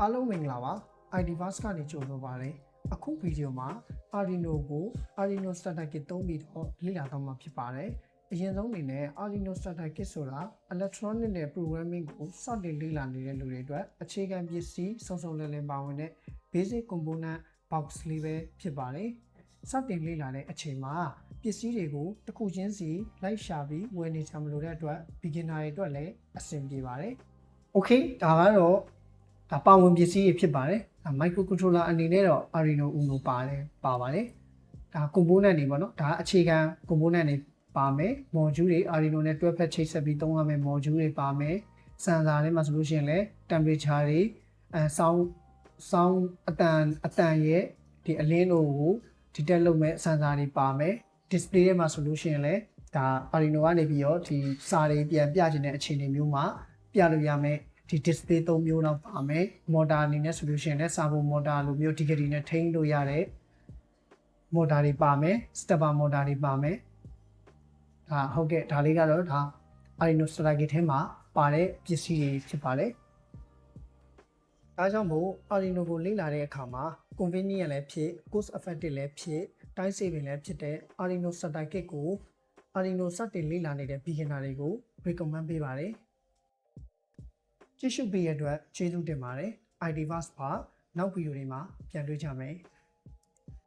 အားလုံးမင်္ဂလာပါ ID Verse ကနေကြိုဆိုပါရစေအခုဗီဒီယိုမှာ Arduino ကို Arduino Starter Kit သုံးပြီးတော့လေ့လာတော့မှာဖြစ်ပါတယ်အရင်ဆုံးအနေနဲ့ Arduino Starter Kit ဆိုတာ electronic နဲ့ programming ကိုစတင်လေ့လာနေတဲ့လူတွေအတွက်အခြေခံပစ္စည်းစုံစုံလည်လည်ပါဝင်တဲ့ basic component box လေးပဲဖြစ်ပါတယ်စတင်လေ့လာတဲ့အချိန်မှာပစ္စည်းတွေကိုတစ်ခုချင်းစီလိုက်ရှာပြီးဝယ်နေချင်မလို့တဲ့အတွက် beginner တွေအတွက်လည်းအဆင်ပြေပါတယ် Okay ဒါကတော့ ဒါပါဝင်ပစ္စည်းတွေဖြစ်ပါတယ်ဒါ microcontroller အနေနဲ့တော့ Arduino Uno ပါတယ်ပါပါတယ်ဒါ component တွေပေါ့နော်ဒါအခြေခံ component တွေပါမယ် module တွေ Arduino နဲ့တွဲဖက်ချိတ်ဆက်ပြီးသုံးရမယ့် module တွေပါမယ် sensor ထဲမှာဆိုလို့ရှိရင်လည်း temperature တွေအဲ sound sound အတန်အတန်ရဲ့ဒီအလင်းတို့ကို detect လုပ်မဲ့ sensor တွေပါမယ် display ထဲမှာဆိုလို့ရှိရင်လည်းဒါ Arduino ကနေပြီးတော့ဒီစာတွေပြန်ပြချင်တဲ့အခြေအနေမျိုးမှာပြလို့ရမယ် ဒီ display ၃မျိုးတော့ပါမယ် motor အနေနဲ့ဆိုလို့ရှိရင်လည်း servo motor လိုမျိုး degree နဲ့ထိန်းလို့ရတဲ့ motor တွေပါမယ် stepper motor တွေပါမယ်ဒါဟုတ်ကဲ့ဒါလေးကတော့ဒါ Arduino Starter Kit ထဲမှာပါတဲ့ပစ္စည်းတွေဖြစ်ပါတယ်ဒါကြောင့်မို့ Arduino ကိုလေ့လာတဲ့အခါမှာ convenient လည်းဖြစ် cost effective လည်းဖြစ် time saving လည်းဖြစ်တဲ့ Arduino Starter Kit ကို Arduino စတင်လေ့လာနေတဲ့ beginner တွေကို recommend ပေးပါတယ် ကြည့်ရှုပေးရတဲ့အတွက်ကျေးဇူးတင်ပါတယ် ID Verse ပါနောက်ဗီဒီယိုတွေမှာပြန်တွေ့ကြမယ်